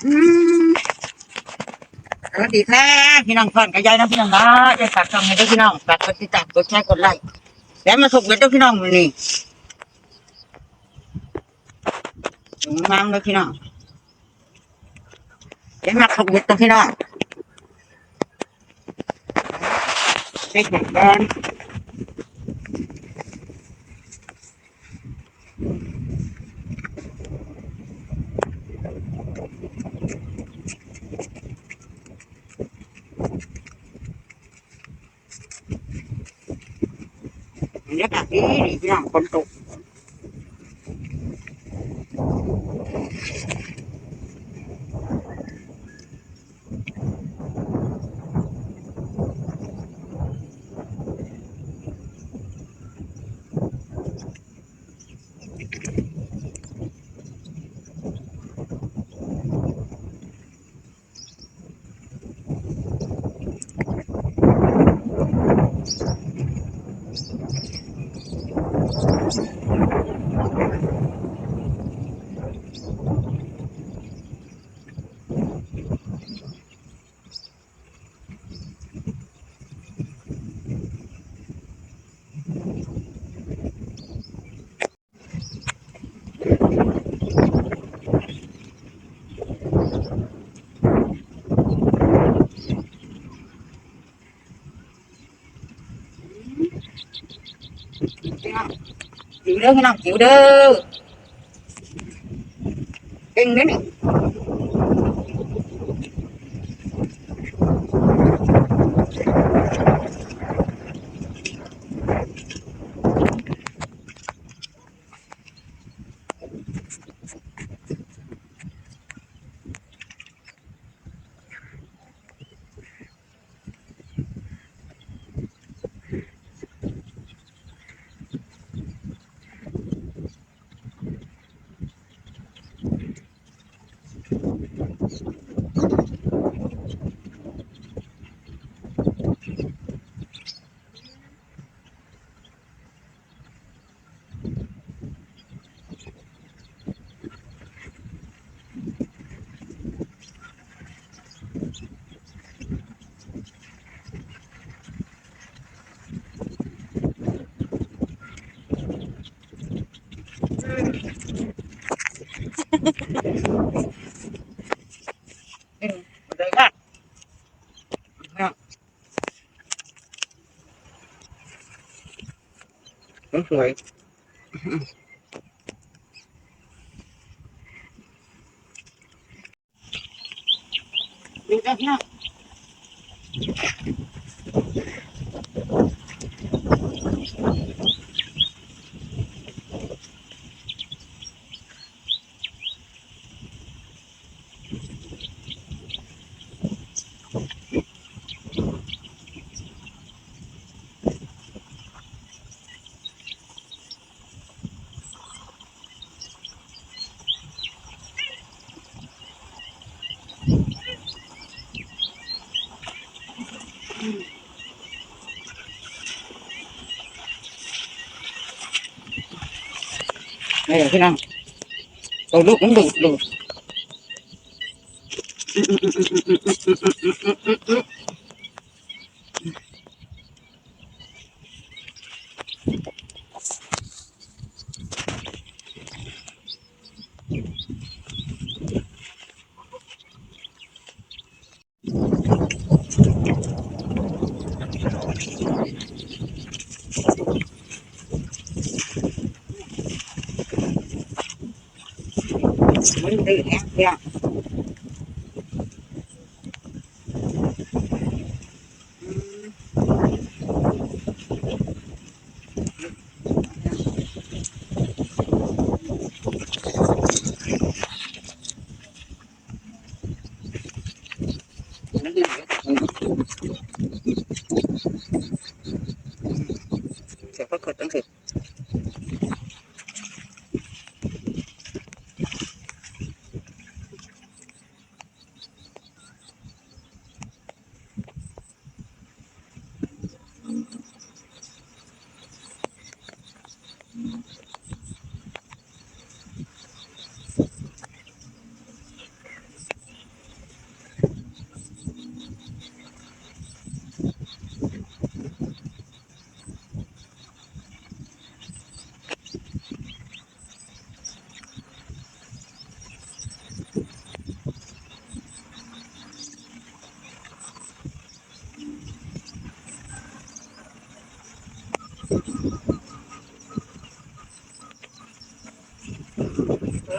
อืมสวัสดีค่ะพี่น้องพอนกับยายน้องพี่น้องนะจะฝากช่องให้ด้วยพี่น้องฝากกดติดตามกดแชร์กดไลค์แล้วมาส่งเงินด้วยพี่น้องมือนี่งามเลยพี่น้องเดี๋ยวมาส่งเงินตัวพี่น้องไปแข่งกัน บรรยากาศดีดีพี่น้องฝนตก จิ๋วเด้อพี่น้องจิ๋วเด้อเก่งเด้อนี่ Đúng rồi. นี่พี่น้องตัวลูกมันดุดุ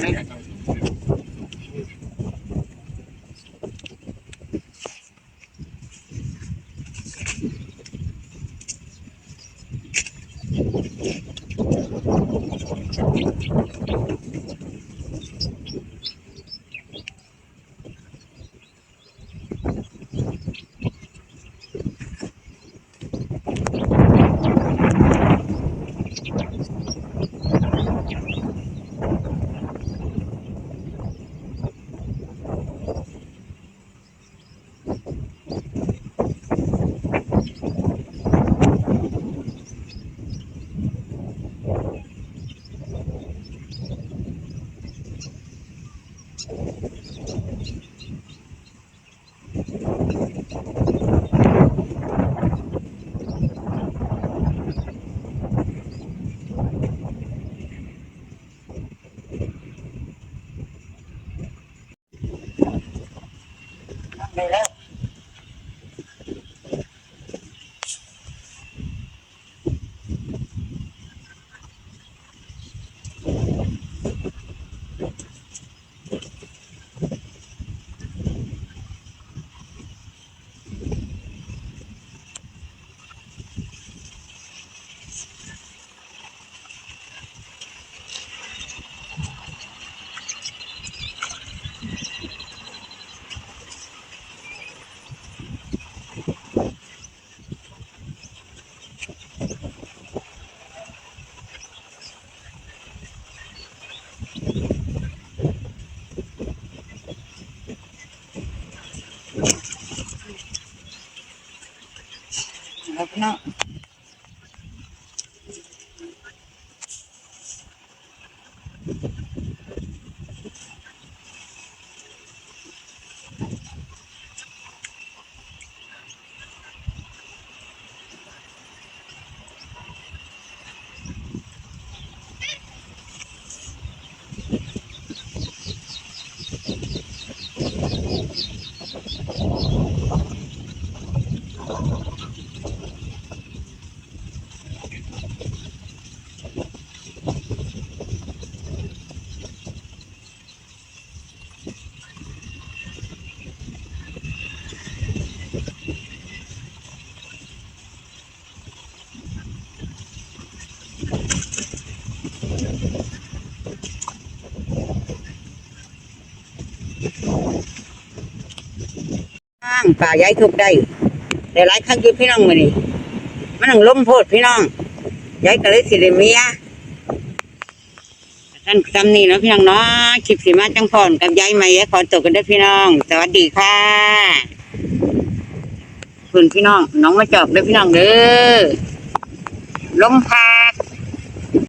natin. Yeah. แล้วพี่น้องข้าง ป่าย้ายทุกได้แต่หลายครั้งอยู่พี่น้องมานี่มันนั่งล้มโพดพี่น้องย้ายก็เลยสิได้เมียท่านจำนี่เนาะพี่น้องเนาะคลิปสีมาจังพรกับย้ายมาย้ายขอตกกันด้วยพี่น้อง สวัสดีค่ะคุณพี่น้อง น้องมาจอบด้วยพี่น้องเด้อลมพา